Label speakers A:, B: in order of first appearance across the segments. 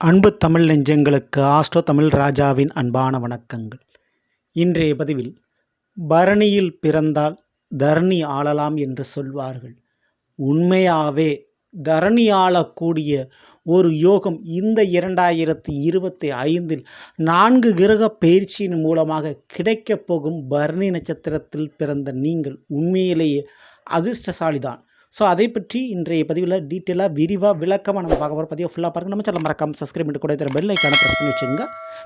A: அன்பு தமிழ் நெஞ்சங்களுக்கு ஆஸ்ட்ரோ தமிழ் ராஜாவின் அன்பான வணக்கங்கள். இன்றைய பதிவில் பரணியில் பிறந்தால் தரணி ஆளலாம் என்று சொல்வார்கள். உண்மையாவே தரணி ஆளக்கூடிய ஒரு யோகம் இந்த இரண்டாயிரத்தி இருபத்தி ஐந்தில் நான்கு கிரக பயிற்சியின் மூலமாக கிடைக்கப் போகும் பரணி நட்சத்திரத்தில் பிறந்த நீங்கள் உண்மையிலேயே அதிர்ஷ்டசாலிதான். ஸோ அதை பற்றி இன்றைய பதிவில் டீட்டெயிலாக விரிவாக விளக்கமாக நம்ம பார்க்க போகிற பதிவை ஃபுல்லாக பாருங்கள் நம்ம சேனல் மறக்காம சப்ஸ்கிரைப் பண்ணி கூட தர பெல் ஐக்கான ப்ரெஸ் பண்ணி வச்சுங்க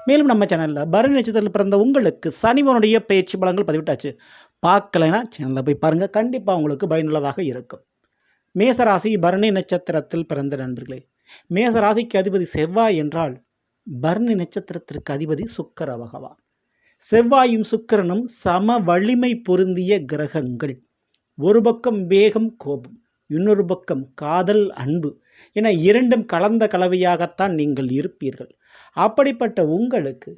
A: மேலும் நம்ம சேனலில் பரணி நட்சத்திரத்தில் பிறந்த உங்களுக்கு சனிவனுடைய பயிற்சி பலங்கள் பதிவிட்டாச்சு. பார்க்கலைன்னா சேனலில் போய் பாருங்கள் கண்டிப்பாக உங்களுக்கு பயனுள்ளதாக இருக்கும். மேசராசி பரணி நட்சத்திரத்தில் பிறந்த நண்பர்களே மேசராசிக்கு அதிபதி செவ்வாய் என்றால் பரணி நட்சத்திரத்திற்கு அதிபதி சுக்கர பகவான். செவ்வாயும் சுக்கரனும் சம வலிமை பொருந்திய கிரகங்கள். ஒரு பக்கம் வேகம் கோபம் இன்னொரு பக்கம் காதல் அன்பு என இரண்டும் கலந்த கலவையாகத்தான் நீங்கள் இருப்பீர்கள். அப்படிப்பட்ட உங்களுக்கு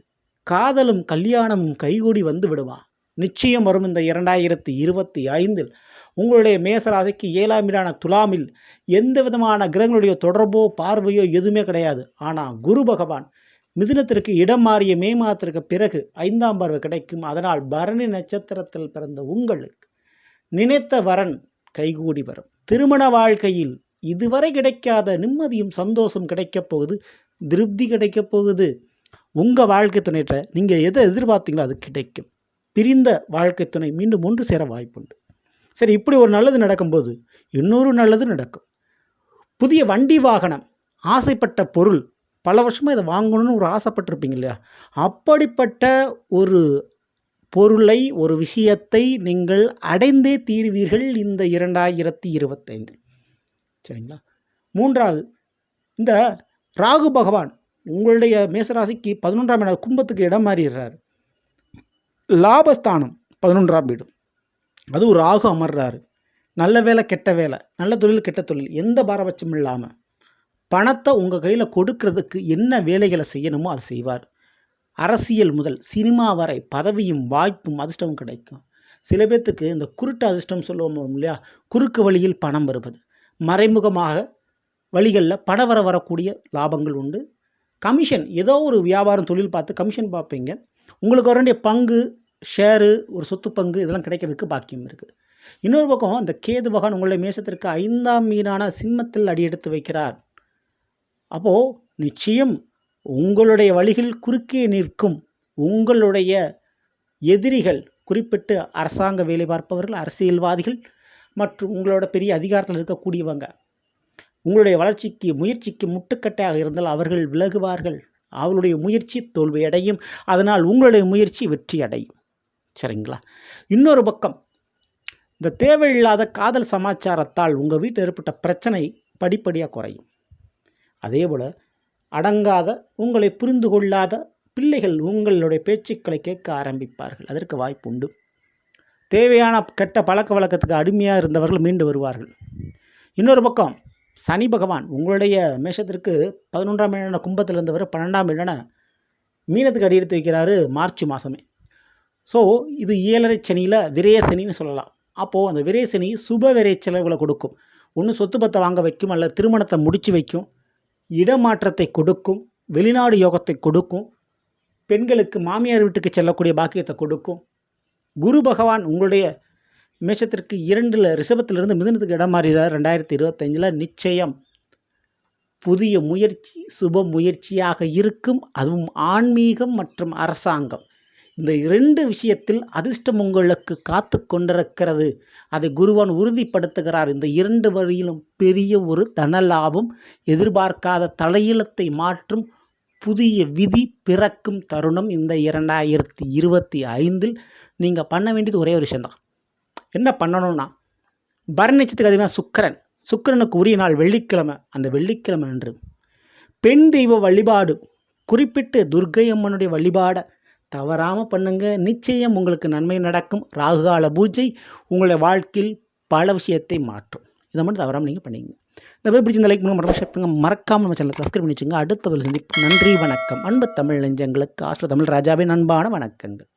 A: காதலும் கல்யாணமும் கைகூடி வந்து விடுவா நிச்சயம் வரும் இந்த இரண்டாயிரத்தி இருபத்தி ஐந்தில். உங்களுடைய மேசராசிக்கு ஏழாம் வீடான துலாமில் எந்த விதமான கிரகங்களுடைய தொடர்போ பார்வையோ எதுவுமே கிடையாது. ஆனால் குரு பகவான் மிதுனத்திற்கு இடம் மாறிய மே மாதத்திற்கு பிறகு ஐந்தாம் பார்வை கிடைக்கும். அதனால் பரணி நட்சத்திரத்தில் பிறந்த உங்களுக்கு நினைத்த வரன் கைகூடி வரும். திருமண வாழ்க்கையில் இதுவரை கிடைக்காத நிம்மதியும் சந்தோஷம் கிடைக்கப் போகுது. திருப்தி கிடைக்கப் போகுது. உங்கள் வாழ்க்கை துணையிட்ட நீங்கள் எதை எதிர்பார்த்தீங்களோ அது கிடைக்கும். பிரிந்த வாழ்க்கை துணை மீண்டும் ஒன்று சேர வாய்ப்புண்டு. சரி இப்படி ஒரு நல்லது நடக்கும்போது இன்னொரு நல்லது நடக்கும். புதிய வண்டி வாகனம் ஆசைப்பட்ட பொருள் பல வருஷமாக இதை வாங்கணும்னு ஒரு ஆசைப்பட்டிருப்பீங்க இல்லையா? அப்படிப்பட்ட ஒரு பொருளை ஒரு விஷயத்தை நீங்கள் அடைந்தே தீர்வீர்கள் இந்த இரண்டாயிரத்தி இருபத்தைந்து சரிங்களா? மூன்றாவது இந்த ராகு பகவான் உங்களுடைய மேசராசிக்கு பதினொன்றாம் இடம் கும்பத்துக்கு இடம் மாறிடுறாரு. லாபஸ்தானம் பதினொன்றாம் வீடு. அதுவும் ராகு அமர்றாரு. நல்ல வேலை கெட்ட வேலை நல்ல தொழில் கெட்ட தொழில் எந்த பாரபட்சமும் இல்லாமல் பணத்தை உங்கள் கையில் கொடுக்கறதுக்கு என்ன வேலைகளை செய்யணுமோ அதை செய்வார். அரசியல் முதல் சினிமா வரை பதவியும் வாய்ப்பும் அதிர்ஷ்டமும் கிடைக்கும். சில பேர்த்துக்கு இந்த குருட்டு அதிர்ஷ்டம் சொல்லுவோம் இல்லையா? குறுக்கு வழியில் பணம் வருவது. மறைமுகமாக வழிகளில் பண வர வரக்கூடிய லாபங்கள் உண்டு. கமிஷன் ஏதோ ஒரு வியாபாரம் தொழில் பார்த்து கமிஷன் பார்ப்பீங்க. உங்களுக்கு வர வேண்டிய பங்கு ஷேரு ஒரு சொத்து பங்கு இதெல்லாம் கிடைக்கிறதுக்கு பாக்கியம் இருக்குது. இன்னொரு பக்கம் இந்த கேது பகவான் உங்களுடைய மேசத்திற்கு ஐந்தாம் மீனான சிம்மத்தில் அடியெடுத்து வைக்கிறார். அப்போது நிச்சயம் உங்களுடைய வழிகள் குறுக்கே நிற்கும் உங்களுடைய எதிரிகள் குறிப்பிட்டு அரசாங்க வேலை பார்ப்பவர்கள் அரசியல்வாதிகள் மற்றும் உங்களோட பெரிய அதிகாரத்தில் இருக்கக்கூடியவங்க உங்களுடைய வளர்ச்சிக்கு முயற்சிக்கு முட்டுக்கட்டையாக இருந்தால் அவர்கள் விலகுவார்கள். அவளுடைய முயற்சி தோல்வி அடையும் அதனால் உங்களுடைய முயற்சி வெற்றி அடையும் சரிங்களா? இன்னொரு பக்கம் இந்த தேவையில்லாத காதல் சமாச்சாரத்தால் உங்கள் வீட்டில் ஏற்பட்ட பிரச்சனை படிப்படியாக குறையும். அதே போல் அடங்காத உங்களை புரிந்து கொள்ளாத பிள்ளைகள் உங்களுடைய பேச்சுக்களை கேட்க ஆரம்பிப்பார்கள். அதற்கு வாய்ப்பு உண்டு. தேவையான கெட்ட பழக்க வழக்கத்துக்கு அடிமையாக இருந்தவர்கள் மீண்டு வருவார்கள். இன்னொரு பக்கம் சனி பகவான் உங்களுடைய மேஷத்திற்கு பதினொன்றாம் இடான கும்பத்தில் இருந்தவர் பன்னெண்டாம் இடான மீனத்துக்கு அடி எடுத்து வைக்கிறாரு மார்ச் மாதமே ஸோ இது ஏழரை சனியில் விரய சனின்னு சொல்லலாம். அப்போது அந்த விரயசனி சுப விரை செலவுகளை கொடுக்கும். ஒன்று சொத்து பத்தை வாங்க வைக்கும் அல்ல திருமணத்தை முடித்து வைக்கும். இடமாற்றத்தை கொடுக்கும் வெளிநாடு யோகத்தை கொடுக்கும் பெண்களுக்கு மாமியார் வீட்டுக்கு செல்லக்கூடிய பாக்கியத்தை கொடுக்கும். குரு பகவான் உங்களுடைய மேஷத்திற்கு இரண்டில் ரிஷபத்திலிருந்து மிதனத்துக்கு இடம் மாறுகிறார். ரெண்டாயிரத்தி இருபத்தஞ்சில் நிச்சயம் புதிய முயற்சி சுப முயற்சியாக இருக்கும். அதுவும் ஆன்மீகம் மற்றும் அரசாங்கம். இந்த இரண்டு விஷயத்தில் அதிர்ஷ்டம் உங்களுக்கு காத்து கொண்டிருக்கிறது. அதை குருவான் உறுதிப்படுத்துகிறார். இந்த இரண்டு வழியிலும் பெரிய ஒரு தன லாபம் எதிர்பார்க்காத தலையிலத்தை மாற்றும் புதிய விதி பிறக்கும் தருணம் இந்த இரண்டாயிரத்தி இருபத்தி ஐந்தில். நீங்கள் பண்ண வேண்டியது ஒரே ஒரு விஷயந்தான் என்ன பண்ணணும்னா பரநிச்சத்துக்கு அதிகமாக சுக்கரன். சுக்கரனுக்கு உரிய நாள் வெள்ளிக்கிழமை. அந்த வெள்ளிக்கிழமை அன்று பெண் தெய்வ வழிபாடு குறிப்பிட்டு துர்கை அம்மனுடைய வழிபாடை தவறாமல் பண்ணுங்க. நிச்சயம் உங்களுக்கு நன்மை நடக்கும். ராகுகால பூஜை உங்களுடைய வாழ்க்கையில் பல விஷயத்தை மாற்றும். இதை மட்டும் தவறாமல் நீங்கள் பண்ணிங்க. இந்த போய் பிடிச்சி இந்த லைக் பண்ணுங்க. மறக்காம ஷேர் பண்ணுங்க. மறக்காமல் நம்ம சேனலை சப்ஸ்கிரைப் பண்ணி வச்சுங்க அடுத்த ஒரு சந்திப்பு நன்றி வணக்கம். அன்பு தமிழ் நெஞ்சங்களுக்கு ஆஸ்ட்ரோ தமிழ் ராஜாவின் அன்பான வணக்கங்கள்.